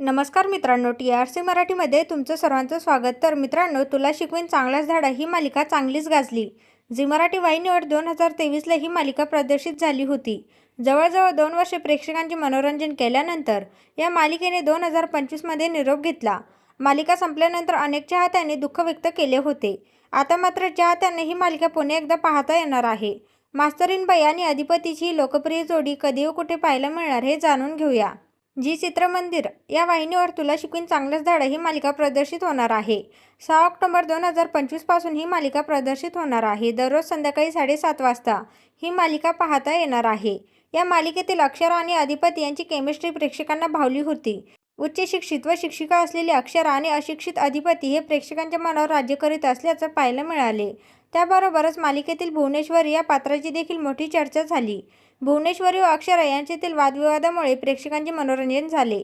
नमस्कार मित्रांनो T R C मराठीमध्ये तुमचं सर्वांचं स्वागत. तर मित्रांनो तुला शिकवीन चांगलाच धाडा ही मालिका चांगलीच गाजली. झी मराठी वाहिनीवर दोन हजार तेवीसला ही मालिका प्रदर्शित झाली होती. जवळजवळ दोन वर्षे प्रेक्षकांचे मनोरंजन केल्यानंतर या मालिकेने दोन हजार पंचवीसमध्ये निरोप घेतला. मालिका संपल्यानंतर अनेक चाहत्यांनी दुःख व्यक्त केले होते. आता मात्र चाहत्यांना ही मालिका पुन्हा एकदा पाहता येणार आहे. मास्तरीनबाई आणि अधिपतीची लोकप्रिय जोडी कधी व कुठे पाहायला मिळणार हे जाणून घेऊया. जी चित्रमंदिर या वाहिनीवर तुला शिकवीन चांगलंच धाडं ही मालिका प्रदर्शित होणार आहे. सहा ऑक्टोबर दोन हजार पंचवीसपासून ही मालिका प्रदर्शित होणार आहे. दररोज संध्याकाळी साडेसात वाजता ही मालिका पाहता येणार आहे. या मालिकेतील अक्षरा आणि अधिपती यांची केमिस्ट्री प्रेक्षकांना भावली होती. उच्च शिक्षित व शिक्षिका असलेली अक्षर आणि अशिक्षित अधिपती हे प्रेक्षकांच्या मनावर राज्य करीत असल्याचं पाहायला मिळाले. त्याबरोबरच मालिकेतील भुवनेश्वरी या पात्राची देखील मोठी चर्चा झाली. भुवनेश्वरी व अक्षरा यांच्यातील वादविवादामुळे प्रेक्षकांचे मनोरंजन झाले.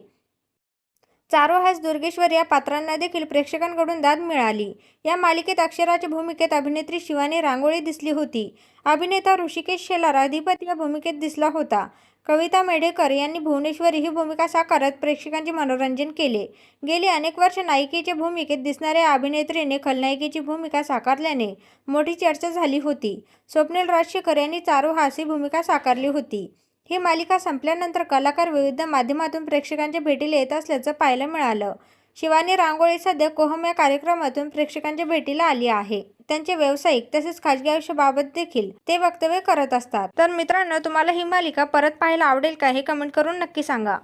चारो हास दुर्गेश्वर या पात्रांना देखील प्रेक्षकांकडून दाद मिळाली. या मालिकेत अक्षराच्या भूमिकेत अभिनेत्री शिवानी रांगोळी दिसली होती. अभिनेता ऋषिकेश शेलार अधिपती या भूमिकेत दिसला होता. कविता मेढेकर यांनी भुवनेश्वरी ही भूमिका साकारत प्रेक्षकांचे मनोरंजन केले. गेली अनेक वर्ष नायिकेच्या भूमिकेत दिसणाऱ्या अभिनेत्रीने खलनायिकेची भूमिका साकारल्याने मोठी चर्चा झाली होती. स्वप्नील राजशेखर यांनी चारोहास ही भूमिका साकारली होती. ही मालिका संपल्यानंतर कलाकार विविध माध्यमातून प्रेक्षकांच्या भेटीला येत असल्याचं पाहायला मिळालं. शिवानी रांगोळी सध्या कोहम या कार्यक्रमातून प्रेक्षकांच्या भेटीला आली आहे. त्यांचे व्यावसायिक तसेच खाजगी आयुष्याबाबत देखील ते वक्तव्य करत असतात. तर मित्रांनो तुम्हाला ही मालिका परत पाहायला आवडेल का हे कमेंट करून नक्की सांगा.